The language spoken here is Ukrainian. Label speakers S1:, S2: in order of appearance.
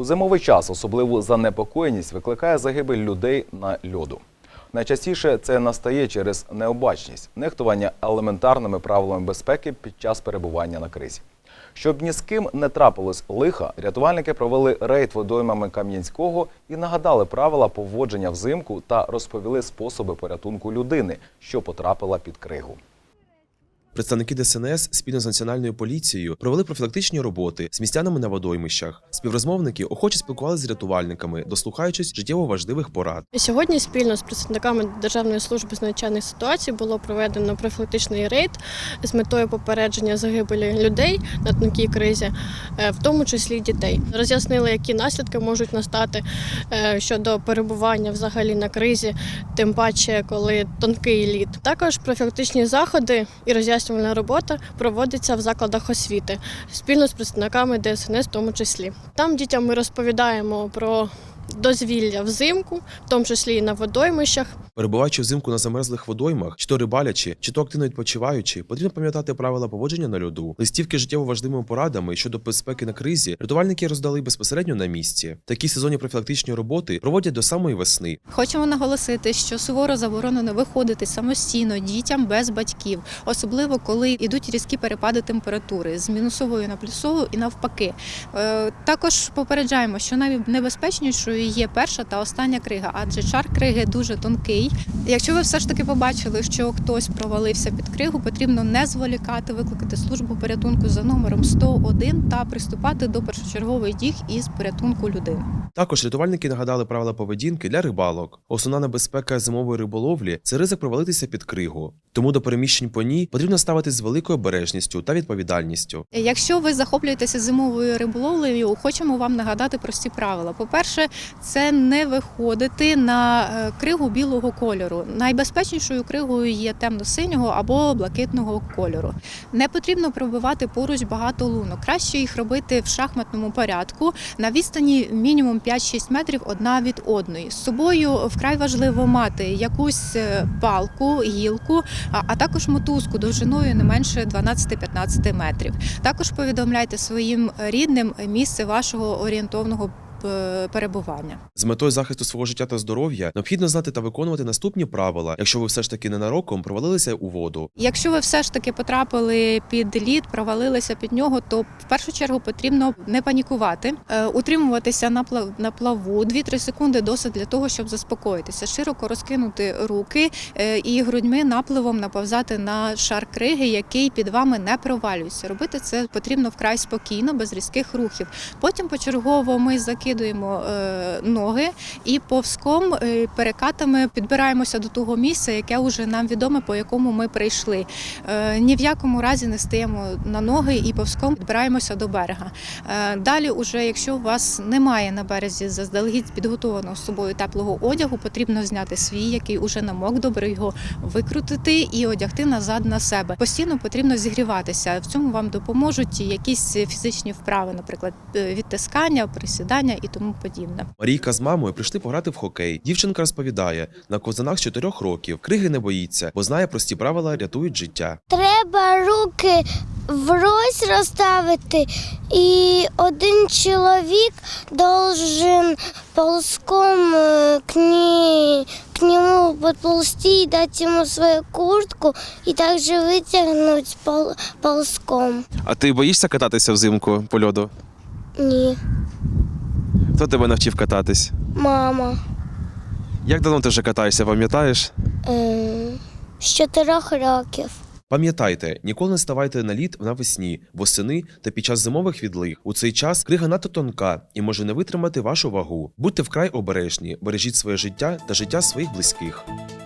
S1: У зимовий час особливу занепокоєність викликає загибель людей на льоду. Найчастіше це настає через необачність, нехтування елементарними правилами безпеки під час перебування на кризі. Щоб ні з ким не трапилось лиха, рятувальники провели рейд водоймами Кам'янського і нагадали правила поводження взимку та розповіли способи порятунку людини, що потрапила під кригу.
S2: Представники ДСНС спільно з національною поліцією провели профілактичні роботи з містянами на водоймищах. Співрозмовники охоче спілкувалися з рятувальниками, дослухаючись життєво важливих порад.
S3: Сьогодні спільно з представниками Державної служби з надзвичайних ситуацій було проведено профілактичний рейд з метою попередження загибелі людей на тонкій кризі, е, в тому числі дітей. Роз'яснили, які наслідки можуть настати е, щодо перебування взагалі на кризі, тим паче, коли тонкий лід. Також профілактичні заходи і роз'яснювальна робота проводиться в закладах освіти спільно з представниками ДСНС, в тому числі. Там дітям ми розповідаємо про дозвілля взимку, в тому числі і на водоймищах.
S2: Перебуваючи взимку на замерзлих водоймах, чи то рибалячи, чи то активно відпочиваючи, потрібно пам'ятати правила поводження на льоду. Листівки з життєво важливими порадами щодо безпеки на кризі рятувальники роздали безпосередньо на місці. Такі сезонні профілактичні роботи проводять до самої весни.
S4: Хочемо наголосити, що суворо заборонено виходити самостійно дітям без батьків, особливо коли йдуть різкі перепади температури з мінусової на плюсову і навпаки. Е, Також попереджаємо, що найнебезпечнішою є перша та остання крига, адже шар криги дуже тонкий. Якщо ви все ж таки побачили, що хтось провалився під кригу, потрібно не зволікати, викликати службу порятунку за номером 101 та приступати до першочергових дій із порятунку людини.
S2: Також рятувальники нагадали правила поведінки для рибалок. Основна небезпека зимової риболовлі це ризик провалитися під кригу. Тому до переміщень по ній потрібно ставитись з великою обережністю та відповідальністю.
S4: Якщо ви захоплюєтеся зимовою риболовлею, хочемо вам нагадати прості правила. По-перше, це не виходити на е, кригу білого кольору. Найбезпечнішою кригою є темно-синього або блакитного кольору. Не потрібно пробивати поруч багато лунок. Краще їх робити в шахматному порядку на відстані мінімум 5-6 метрів одна від одної. З собою вкрай важливо мати якусь е, палку, гілку, а, також мотузку довжиною не менше 12-15 метрів. Також повідомляйте своїм рідним місце вашого орієнтовного перебування.
S2: З метою захисту свого життя та здоров'я необхідно знати та виконувати наступні правила, якщо ви все ж таки ненароком провалилися у воду.
S4: Якщо ви все ж таки потрапили під лід, провалилися під нього, то в першу чергу потрібно не панікувати, е, утримуватися на на плаву 2-3 секунди досить для того, щоб заспокоїтися, широко розкинути руки е, і грудьми напливом наповзати на шар криги, який під вами не провалюється. Робити це потрібно вкрай спокійно, без різких рухів. Потім почергово ми закидуємо е, ноги і повзком е, перекатами підбираємося до того місця, яке вже нам відоме, по якому ми прийшли. Е, Ні в якому разі не стаємо на ноги і повзком підбираємося до берега. Далі, уже якщо у вас немає на березі заздалегідь підготованого з собою теплого одягу, потрібно зняти свій, який уже намок, добре його викрутити і одягти назад на себе. Постійно потрібно зігріватися. В цьому вам допоможуть якісь фізичні вправи, наприклад, відтискання, присідання і тому подібне.
S2: Марійка з мамою прийшли пограти в хокей. Дівчинка розповідає, на козанах з 4 років криги не боїться, бо знає прості правила рятують життя.
S5: Треба руки врозь розставити, і один чоловік должен ползком э, к, ней, к нему подползти и дать ему свою куртку, и также вытянуть пол, ползком.
S2: А ти боїшся кататися взимку по льоду?
S5: Ні,
S2: Хто тебе навчив кататись?
S5: мама.
S2: Як давно ти вже катаєшся, пам'ятаєш?
S5: Е, з чотирьох років.
S2: Пам'ятайте, ніколи не ставайте на лід навесні, восени та під час зимових відлиг. У цей час крига надто тонка і може не витримати вашу вагу. Будьте вкрай обережні, бережіть своє життя та життя своїх близьких.